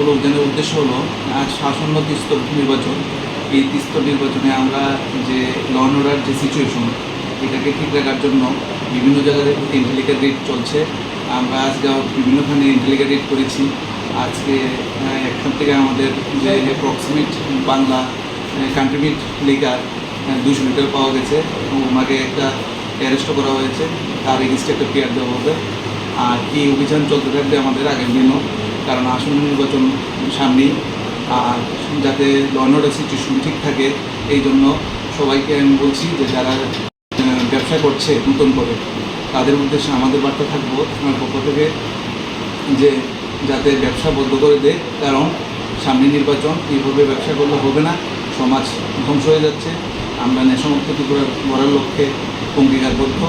মূল উদ্দেশ্য হলো, আজ আসন্ন তিস্তর নির্বাচন। এই তিস্তর নির্বাচনে আমরা যে ল অর্ডার যে সিচুয়েশন এটাকে ঠিক রাখার জন্য বিভিন্ন জায়গায় ইন্টেলিগেট রেট চলছে। আমরা আজকে বিভিন্নখানে ইন্টেলিগেট রেট করেছি। আজকে এখান থেকে আমাদের যে অ্যাপ্রক্সিমেট বাংলা কান্ট্রিবিউট লিগার দুশো লিটার পাওয়া গেছে। ওনাকে একটা অ্যারেস্টও করা হয়েছে। তার এগেনস্টে একটা পেয়ার দেওয়া হবে আর এই অভিযান চলতে থাকবে আমাদের আগের দিনও। কারণ আসন্ন নির্বাচন সামনেই। আর যাতে লন্ডনের সিচুয়েশন ঠিক থাকে, এই জন্য সবাইকে আমি বলছি যে যারা ব্যবসা করছে নতুন করে, তাদের উদ্দেশ্যে আমাদের বার্তা থাকব আমার পক্ষ থেকে যে যাতে ব্যবসা বন্ধ করে দেয়, কারণ সামনে নির্বাচন, এইভাবে ব্যবসা করলে হবে না, সমাজ ধ্বংস হয়ে যাচ্ছে। আমরা নেশামুক্ত ত্রিপুরা গড়ার লক্ষ্যে অঙ্গীকারবদ্ধ।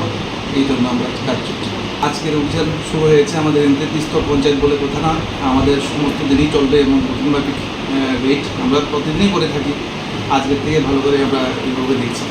এই জন্য আমরা কাজ করছি আজকের অভিযান শুরু হয়েছে আমাদের এমনি স্তর পঞ্চায়েত বলে কথা না, আমাদের সমস্ত দিনই চলবে এবং নতুনভাবে রেট আমরা প্রতিদিনই করে থাকি। আজকের থেকে ভালো করে আমরা এইভাবে দেখছি।